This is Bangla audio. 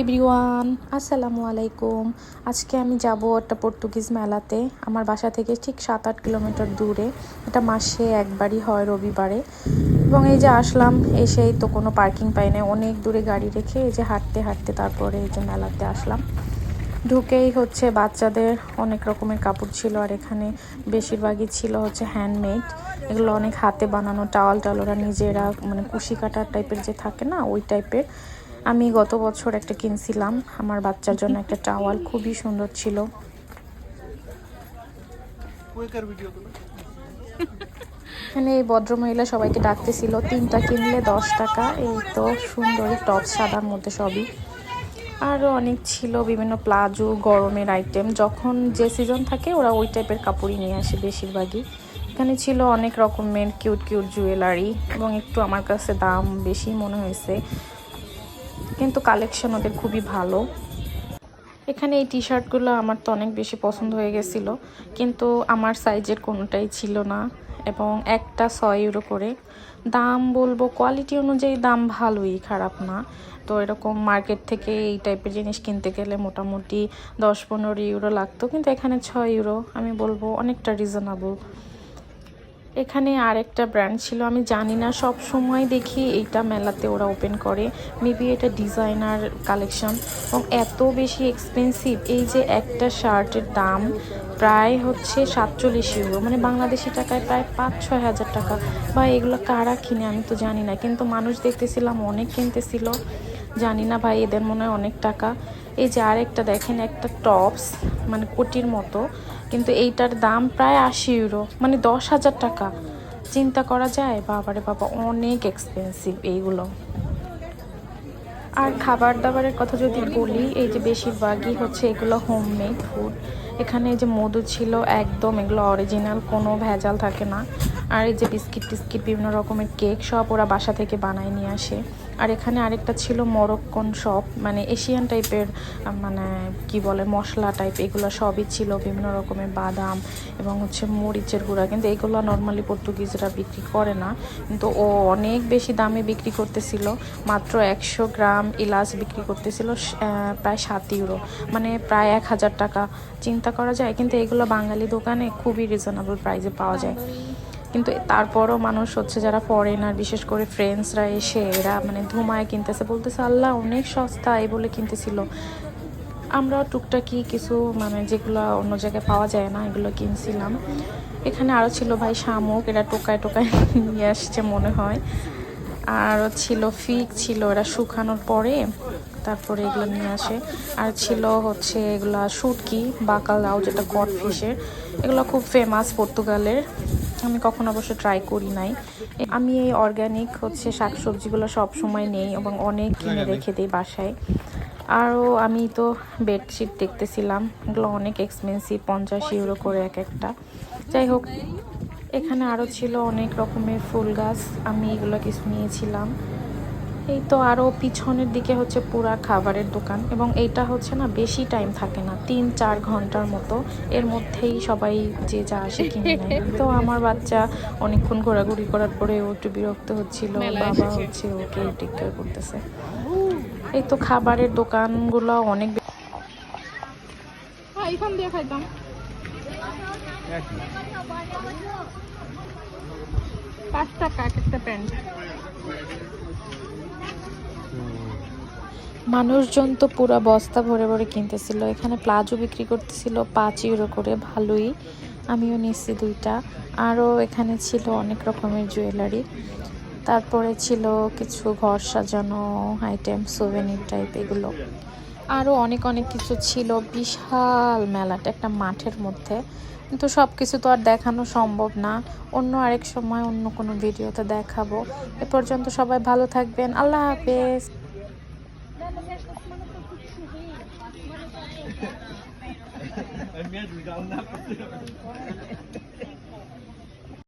এভরিওয়ান আসসালামু আলাইকুম। আজকে আমি যাব একটা পর্তুগিজ মেলাতে। আমার বাসা থেকে ঠিক সাত আট কিলোমিটার দূরে। এটা মাসে একবারই হয় রবিবারে। এবং এই যে আসলাম, এসেই তো কোনো পার্কিং পাই না অনেক দূরে গাড়ি রেখে এই যে হাঁটতে হাঁটতে তারপরে এই যে মেলাতে আসলাম। ঢুকেই হচ্ছে বাচ্চাদের অনেক রকমের কাপড় ছিল। আর এখানে বেশিরভাগই ছিল হচ্ছে হ্যান্ডমেড এগুলো অনেক হাতে বানানো টাওয়াল টাল ওরা নিজেরা মানে কুশি কাটার টাইপের যে থাকে না, ওই টাইপের আমি গত বছর একটা কিনছিলাম। আমার বাচ্চার জন্য একটা টাওয়াল খুবই সুন্দর ছিল। এখানে এই ভদ্রমহিলা সবাইকে ডাকতেছিল তিনটা কিনলে দশ টাকা। এই তো সুন্দর টপ সাদার মধ্যে সবই। আরও অনেক ছিল বিভিন্ন প্লাজো গরমের আইটেম যখন যে সিজন থাকে ওরা ওই টাইপের কাপড়ই নিয়ে আসে বেশিরভাগই। এখানে ছিল অনেক রকমের কিউট কিউট জুয়েলারি এবং একটু আমার কাছে দাম বেশি মনে হয়েছে। কিন্তু কালেকশন ওদের খুবই ভালো। এখানে এই টি শার্টগুলো আমার তো অনেক বেশি পছন্দ হয়ে গেছিল, কিন্তু আমার সাইজের কোনোটাই ছিল না এবং একটা ছয় ইউরো করে। দাম বলব কোয়ালিটি অনুযায়ী দাম ভালোই, খারাপ না। তো এরকম মার্কেট থেকে এই টাইপের জিনিস কিনতে গেলে মোটামুটি দশ পনেরো ইউরো লাগতো, কিন্তু এখানে ছয় ইউরো আমি বলব অনেকটা রিজনেবল এখানে আরেকটা ব্র্যান্ড ছিল, আমি জানি না, সব সময় দেখি এইটা মেলাতে ওরা ওপেন করে। মেবি এটা ডিজাইনার কালেকশন এবং এত বেশি এক্সপেন্সিভ এই যে একটা শার্টের দাম প্রায় হচ্ছে সাতচল্লিশ ইউরো মানে বাংলাদেশি টাকায় প্রায় পাঁচ ছয় হাজার টাকা। বা এগুলো কারা কিনে, আমি তো জানি না। কিন্তু মানুষ দেখতেছিলাম, অনেক কিনতেছিল। জানি না ভাই, এদের মনে হয় অনেক টাকা। এই যে আরেকটা দেখেন, একটা টপস মানে কোটির মতো। কিন্তু এইটার দাম প্রায় আশি ইউরো মানে দশ হাজার টাকা। চিন্তা করা যায়? বাবারে বাবা, অনেক এক্সপেন্সিভ এইগুলো। আর খাবার দাবারের কথা যদি বলি, এই যে বেশিরভাগই হচ্ছে এগুলো হোমমেড ফুড এখানে যে মধু ছিল একদম, এগুলো অরিজিনাল কোনো ভেজাল থাকে না। আর এই যে বিস্কিট টিস্কিট, বিভিন্ন রকমের কেক সব ওরা বাসা থেকে বানায় নিয়ে আসে। আর এখানে আরেকটা ছিল মরক্কন শপ মানে এশিয়ান টাইপের মানে কি বলে, মশলা টাইপ এগুলো সবই ছিল, বিভিন্ন রকমের বাদাম এবং হচ্ছে মরিচের গুঁড়া। কিন্তু এগুলো নর্মালি পর্তুগিজরা বিক্রি করে না। কিন্তু ও অনেক বেশি দামে বিক্রি করতেছিল, মাত্র একশো গ্রাম ইলাচ বিক্রি করতেছিল প্রায় সাত ইউরো মানে প্রায় এক হাজার টাকা। চিন্তা করা যায়, কিন্তু এগুলো বাঙালি দোকানে খুবই রিজনেবল প্রাইসে পাওয়া যায়। কিন্তু তারপরও মানুষ হচ্ছে যারা ফরেনার বিশেষ করে ফ্রেন্ডসরা এসে এরা মানে ধুমায় কিনতেছে, বলতেছে, আল্লাহ, অনেক সস্তা এই বলে কিনতেছিল। আমরা টুকটাকি কিছু মানে যেগুলো অন্য জায়গায় পাওয়া যায় না, এগুলো কিনছিলাম। এখানে আরও ছিল ভাই শামুক, এরা টোকায় টোকায় নিয়ে আসছে মনে হয়। আর ছিল ফিক ছিল, এরা শুকানোর পরে তারপরে এগুলো নিয়ে আসে। আর ছিল হচ্ছে এগুলো শুটকি বাকালাও যেটা কট ফিশের এগুলো খুব ফেমাস পর্তুগালের। আমি কখনো অবশ্য ট্রাই করি নাই। আমি এই অর্গ্যানিক হচ্ছে শাকসবজিগুলো সব সময় নেই এবং অনেক কিনে রেখে দিই বাসায়। আরও আমি তো বেডশিট দেখতেছিলাম। এগুলো অনেক এক্সপেন্সিভ পঞ্চাশ ইউরো করে এক একটা। যাই হোক এখানে আরও ছিল অনেক রকমের ফুল গাছ। আমি এগুলো কিছু নিয়েছিলাম। এই তো আরও পিছনের দিকে হচ্ছে পুরা খাবারের দোকান এবং এইটা হচ্ছে না বেশি টাইম থাকে না তিন চার ঘণ্টার মতো। এর মধ্যেই সবাই যে যা আসে কিনে নেয়। তো আমার বাচ্চা অনেকক্ষণ ঘোরাঘুরি করার পরে ও একটু বিরক্ত হচ্ছিল বাবা হচ্ছে ওকে টেক কেয়ার করতেছে। এই তো খাবারের দোকানগুলো অনেক এখান দিয়ে খাইতাম। পাঁচ টাকা এক একটা প্যান্ট। মানুষজন তো পুরো বস্তা ভরে ভরে কিনতেছিল। এখানে প্লাজো বিক্রি করতেছিল পাঁচ ইউরো করে, ভালোই। আমিও নিচ্ছি দুইটা। আরও এখানে ছিল অনেক রকমের জুয়েলারি। তারপরে ছিল কিছু ঘর সাজানো, আইটেম সোভেনির টাইপ এগুলো। আরও অনেক অনেক কিছু ছিল। বিশাল মেলাটা একটা মাঠের মধ্যে। কিন্তু সব কিছু তো আর দেখানো সম্ভব না। অন্য আরেক সময় অন্য কোনো ভিডিওতে দেখাবো। এ পর্যন্ত সবাই ভালো থাকবেন। আল্লাহ হাফেজ। I'm mad we got enough.